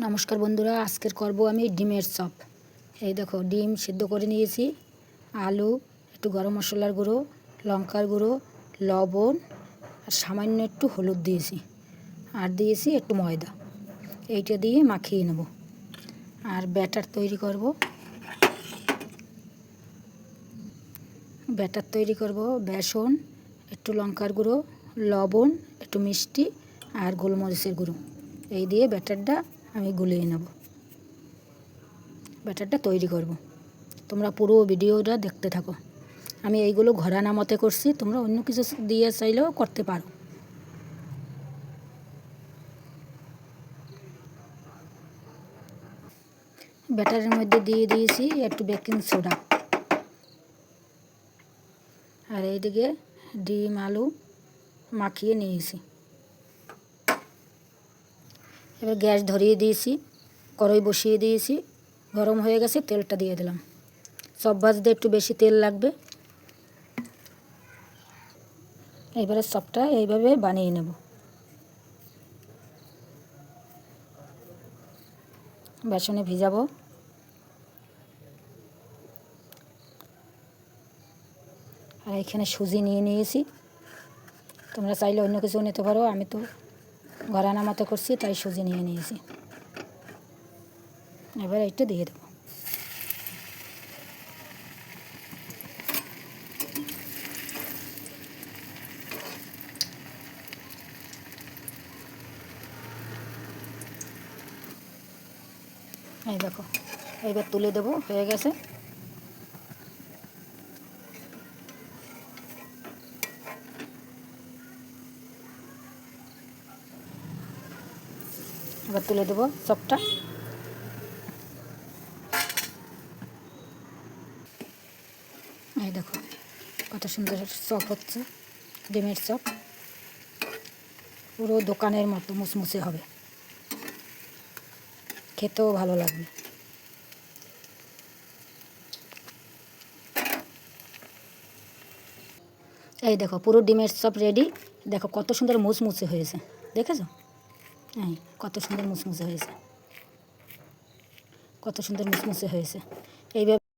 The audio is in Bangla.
নমস্কার বন্ধুরা, আজকের করব আমি ডিমের চপ। এই দেখো, ডিম সিদ্ধ করে নিয়েছি, আলু, একটু গরম মশলার গুঁড়ো, লঙ্কার গুঁড়ো, লবণ, আর সামান্য একটু হলুদ দিয়েছি। আর দিয়েছি একটু ময়দা। এইটা দিয়ে মাখিয়ে নেব। আর ব্যাটার তৈরি করব। ব্যাটার তৈরি করব, বেসন, একটু লঙ্কার গুঁড়ো, লবণ, একটু মিষ্টি, আর গোলমরিচের গুঁড়ো। এই দিয়ে ব্যাটারটা আমি গুলিয়ে নেব। ব্যাটারটা তৈরি করব। তোমরা পুরো ভিডিওটা দেখতে থাকো। আমি এইগুলো ঘরানা মতে করছি, তোমরা অন্য কিছু দিয়ে চাইলেও করতে পারো। ব্যাটারের মধ্যে দিয়ে দিয়েছি একটু বেকিং সোডা। আর এইদিকে ডিম, আলু মাখিয়ে নিয়েছি। এবার গ্যাস ধরিয়ে দিয়েছি, কড়াই বসিয়ে দিয়েছি, গরম হয়ে গেছে, তেলটা দিয়ে দিলাম। সব ভাজতে একটু বেশি তেল লাগবে। এবারে সবটা এইভাবে বানিয়ে নেব। বেসনে ভিজাবো। আর এখানে সুজি নিয়ে নিয়েছি। তোমরা চাইলে অন্য কিছু নিতে পারো, আমি তো ঘরানা মতো করছি, তাই সুজি নিয়ে নিয়েছি। এবার এইটা দিয়ে দেবো। এই দেখো, এইবার তুলে দেবো, হয়ে গেছে। এবার তুলে দেবো চপটা। এই দেখো, কত সুন্দর চপ হচ্ছে, ডিমের চপ। পুরো দোকানের মতো মুসমুসে হবে। খেতেও ভালো লাগবে। এই দেখো, পুরো ডিমের চপ রেডি দেখো, কত সুন্দর মুসমুসে হয়েছে। দেখেছ? হ্যাঁ কত সুন্দর মুসমুসে হয়েছে। কত সুন্দর মুসমুসে হয়েছে। এইভাবে